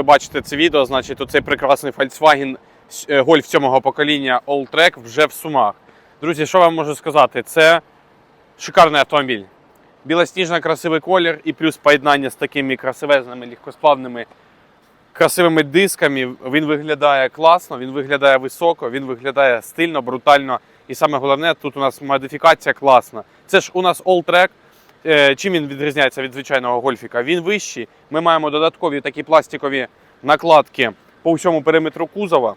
ви бачите це відео, значить оцей прекрасний Volkswagen е, Golf 7 покоління Alltrack вже в Сумах. Друзі, що вам можу сказати? Це шикарний автомобіль. Білосніжно красивий колір і плюс поєднання з такими красивезними, легкосплавними, красивими дисками. Він виглядає класно, він виглядає високо, він виглядає стильно, брутально. І саме головне, тут у нас модифікація класна. Це ж у нас Alltrack. Е, Чим він відрізняється від звичайного гольфіка? Він вищий. Ми маємо додаткові такі пластикові накладки по всьому периметру кузова.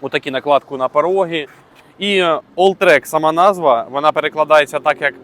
Отакі накладку на пороги. І Alltrack, сама назва, вона перекладається так, як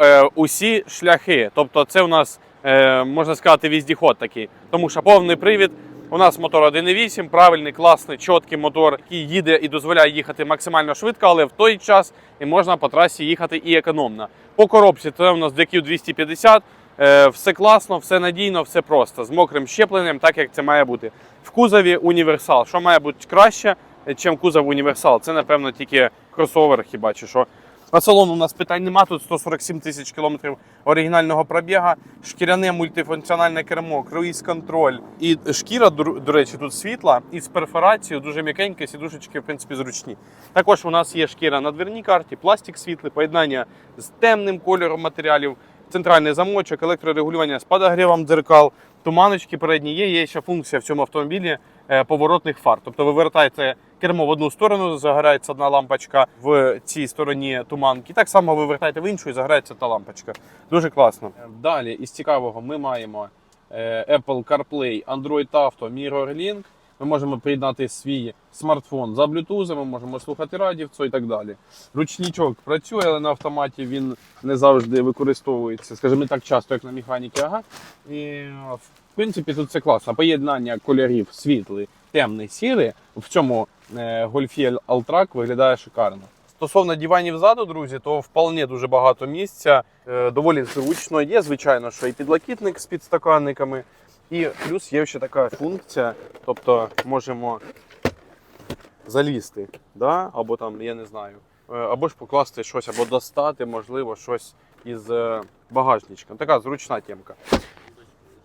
е, усі шляхи. Тобто, це у нас е, можна сказати віздіход такий. Тому що повний привід. У нас мотор 1.8, правильний, класний, чіткий мотор, який їде і дозволяє їхати максимально швидко, але в той час і можна по трасі їхати і економно. По коробці це у нас DQ 250. Е, все класно, все надійно, все просто. З мокрим щепленням, так як це має бути. В кузові універсал. Що має бути краще, ніж кузов універсал? Це, напевно, тільки кросовер, хіба чи що. По салону у нас питань нема, тут 147 тисяч кілометрів оригінального пробіга, шкіряне мультифункціональне кермо, круїз-контроль. І шкіра, до речі, тут світла і з перфорацією, дуже м'якенька, сідушечки, в принципі, зручні. Також у нас є шкіра на дверній карті, пластик світлий, поєднання з темним кольором матеріалів, центральний замочок, електрорегулювання з подогрівом дзеркал, туманочки передні є. Є ще функція в цьому автомобілі е, поворотних фар. Тобто ви вертаєте кермо в одну сторону, загорається одна лампочка в цій стороні туманки. Так само ви вертаєте в іншу і загорається та лампочка. Дуже класно. Далі із цікавого ми маємо е, Apple CarPlay, Android Auto, MirrorLink. Ми можемо приєднати свій смартфон за Bluetooth, ми можемо слухати радівцю і так далі. Ручничок працює, але на автоматі він не завжди використовується, скажімо, не так часто, як на механіки. Ага. І, в принципі, тут це класно. Поєднання кольорів світлий, темний, сірий в цьому е, Golf Alltrack виглядає шикарно. Стосовно диванів ззаду, друзі, то вполне дуже багато місця, е, доволі зручно. Є, звичайно, що і підлокітник з підстаканниками. І плюс є ще така функція, тобто можемо залізти, да? або там, я не знаю, е, або ж покласти щось, або достати, можливо, щось із багажничка. Така зручна темка.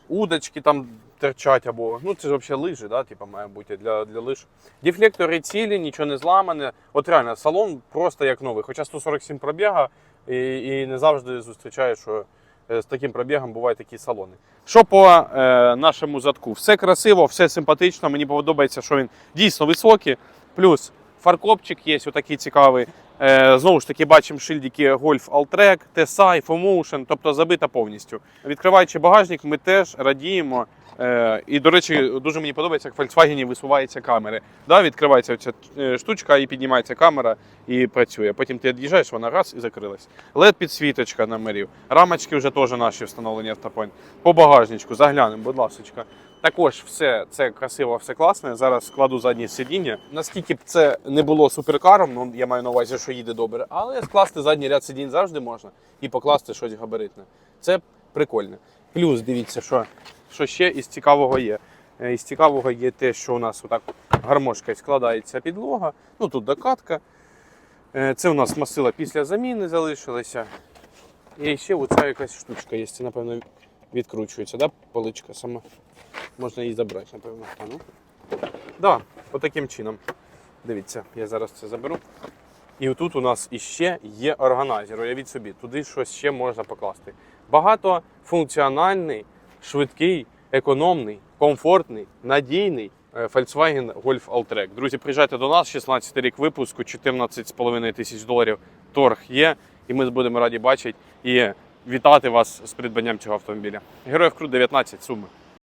Удочки там терчать, або ну це ж взагалі лижі, да? типу, має бути для, для лиж. Дефлектори цілі, нічого не зламане. От реально, салон просто як новий. Хоча 147 пробіга, і, і не завжди зустрічаєш, що е, з таким пробігом бувають такі салони. Що по е, нашому задку? Все красиво, все симпатично. Мені подобається, що він дійсно високий. Плюс фаркопчик є, отакий цікавий. Е, знову ж таки, бачимо шильдики Golf Alltrack, TSI, FOMotion, тобто забита повністю. Відкриваючи багажник, ми теж радіємо. Е, і, до речі, дуже мені подобається, як в Volkswagen висуваються камери. Да, відкривається ця е, штучка і піднімається камера і працює. Потім ти від'їжджаєш, вона раз і закрилась. led підсвіточка номерів. Рамочки вже теж наші встановлені автопойнт. По багажничку заглянемо, будь ласка. Також все це красиво, все класне. Зараз складу заднє сидіння. Наскільки б це не було суперкаром, ну я маю на увазі, що їде добре, але скласти задній ряд сидінь завжди можна і покласти щось габаритне. Це прикольно. Плюс дивіться, що, що ще із цікавого є. Е, Із цікавого є те, що у нас отак гармошка складається підлога. Ну тут докатка. Е, Це у нас масила після заміни залишилися. І ще оця якась штучка є. Напевно, відкручується, да? поличка сама. Можна її забрати, напевно. А, ну. Да, отаким чином. Дивіться, я зараз це заберу. І тут у нас іще є органайзер. Уявіть собі, туди щось ще можна покласти. Багатофункціональний, швидкий, економний, комфортний, надійний е, Volkswagen Golf Alltrack. Друзі, приїжджайте до нас, 16 рік випуску, 14,5 тисяч доларів торг є. І ми будемо раді бачити і вітати вас з придбанням цього автомобіля. Героїв Крут 19 Суми.